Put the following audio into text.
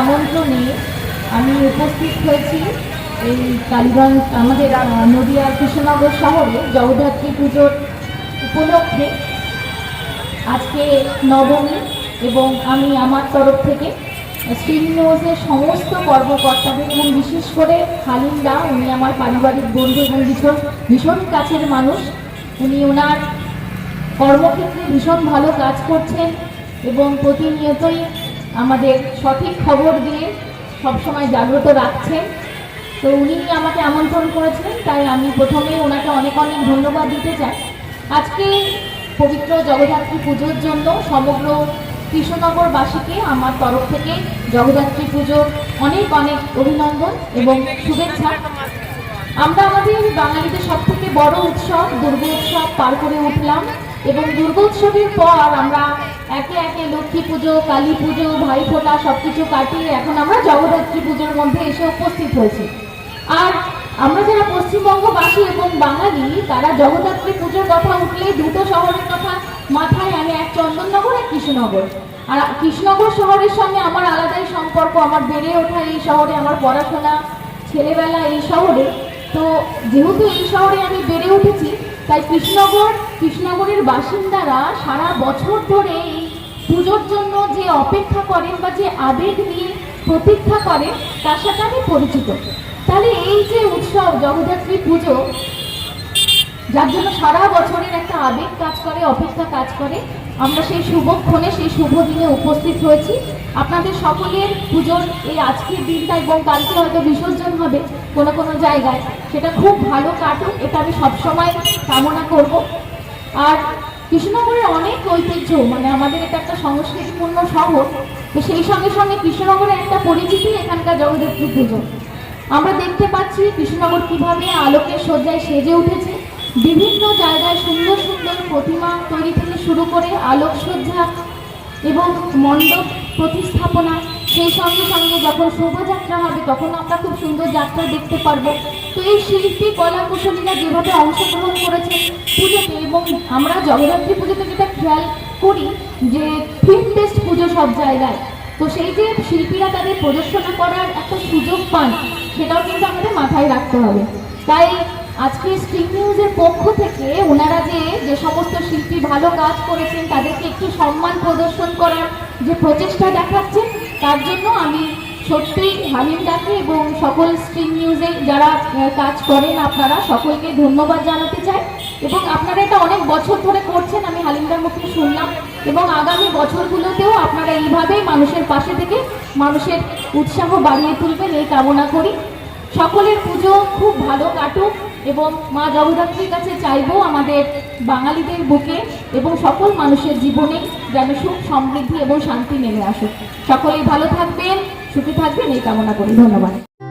আমন্ত্রণে আমি উপস্থিত হয়েছি এই কালীগঞ্জ, আমাদের নদিয়ার কৃষ্ণনগর শহরে জগদ্ধাত্রী পুজোর উপলক্ষে। আজকে নবমী এবং আমি আমার তরফ থেকে নিউজের সমস্ত কর্মকর্তাদের এবং বিশেষ করে হালিমদা উনি আমার পারিবারিক বন্ধু এবং ভীষণ ভীষণ কাছের মানুষ। উনি ওনার কর্মক্ষেত্রে ভীষণ ভালো কাজ করছেন এবং প্রতিনিয়তই আমাদের সঠিক খবর দিয়ে সবসময় জাগ্রত রাখছেন। তো উনি আমাকে আমন্ত্রণ করেছিলেন, তাই আমি প্রথমে ওনাকে অনেক অনেক ধন্যবাদ দিতে চাই। আজকে পবিত্র জগদ্ধাত্রী পুজোর জন্য সমগ্র কৃষ্ণনগরবাসীকে আমার তরফ থেকে জগদ্ধাত্রী পুজোর অনেক অনেক অভিনন্দন এবং শুভেচ্ছা। আমরা আমাদের বাঙালিদের সব থেকে বড় উৎসব, দুর্গোৎসব পার করে উঠলাম এবং দুর্গোৎসবের পর আমরা একে একে লক্ষ্মী পুজো, কালী পুজো ভাইফোঁটা সব কিছু কাটিয়ে এখন আমরা জগদ্ধাত্রী পুজোর মধ্যে এসে উপস্থিত হয়েছি। আর আমরা যারা পশ্চিমবঙ্গবাসী এবং বাঙালি, তারা জগদ্ধাত্রী পুজোর কথা উঠলে দুটো শহরের কথা মাথায় আনে এক চন্দননগর, এক কৃষ্ণনগর। আর কৃষ্ণনগর শহরের সঙ্গে আমার আলাদাই সম্পর্ক, আমার বেড়ে ওঠা এই শহরে, আমার পড়াশোনা, ছেলেবেলা এই শহরে। তো যেহেতু এই শহরে আমি বেড়ে উঠেছি তাই কৃষ্ণনগর কৃষ্ণনগরের বাসিন্দারা সারা বছর ধরে এই পুজোর জন্য যে অপেক্ষা করেন বা যে আবেগ নিয়ে প্রতীক্ষা করেন, তার সাথে আমি পরিচিত। তাহলে এই যে উৎসব, জগদ্ধাত্রী পুজো, যার জন্য সারা বছরের একটা আবেগ কাজ করে, অপেক্ষা কাজ করে, আমরা সেই শুভক্ষণে সেই শুভ দিনে উপস্থিত হয়েছি। আপনাদের সকলের পুজোর এই আজকের দিনটা এবং কালকে হয়তো বিসর্জন হবে কোনো কোনো জায়গায়। সেটা খুব ভালো কাটুক, এটা আমি সবসময় কামনা করব। আর কৃষ্ণনগরের অনেক ঐতিহ্য মানে আমাদের এটা একটা সংস্কৃতিপূর্ণ শহর, তো সেই সঙ্গে সঙ্গে কৃষ্ণনগরের একটা পরিচিতি এখানকার জগদ্ধাত্রী পুজো। আমরা দেখতে পাচ্ছি কৃষ্ণনগর কীভাবে আলোকের সজ্জায় সেজে উঠেছে। বিভিন্ন জায়গায় সুন্দর সুন্দর প্রতিমা তৈরি থেকে শুরু করে আলোকসজ্জা এবং মণ্ডপ প্রতিস্থাপনা, সেই সঙ্গে সঙ্গে যখন শোভাযাত্রা হবে, তখন আমরা খুব সুন্দর যাত্রা দেখতে পারব। তো এই শিল্পী কলা কুশলীরা যেভাবে অংশগ্রহণ করেছে পুজোতে এবং আমরা জগদ্ধাত্রী পুজোতে যেটা খেয়াল করি যে ফিল্ম টেস্ট পুজো সব জায়গায়। তো সেই যে শিল্পীরা তাদের প্রদর্শনা করার একটা সুযোগ পান, সেটাও কিন্তু আমাদের মাথায় রাখতে হবে। তাই আজকে স্ট্রিং নিউজের পক্ষ থেকে ওনারা যে যে সমস্ত শিল্পী ভালো কাজ করেছেন, তাদেরকে একটু সম্মান প্রদর্শন করার যে প্রচেষ্টা দেখাচ্ছেন তার জন্য আমি সত্যিই হালিমদাকে এবং সকল স্ট্রিম নিউজে যারা কাজ করেন আপনারা সকলকে ধন্যবাদ জানাতে চাই। এবং আপনারা এটা অনেক বছর ধরে করছেন, আমি হালিমদার মুখে শুনলাম। এবং আগামী বছরগুলোতেও আপনারা এইভাবেই মানুষের পাশে থেকে মানুষের উৎসাহ বাড়িয়ে তুলবেন, এই কামনা করি। সকলের পুজো খুব ভালো কাটুক। এবং মা জগদ্ধাত্রীর কাছে চাইব আমাদের বাঙালিদের বুকে এবং সকল মানুষের জীবনে যেন সুখ, সমৃদ্ধি এবং শান্তি নেমে আসুক। সকলেই ভালো থাকবেন, সুখী থাকবেন, এই কামনা করি। ধন্যবাদ।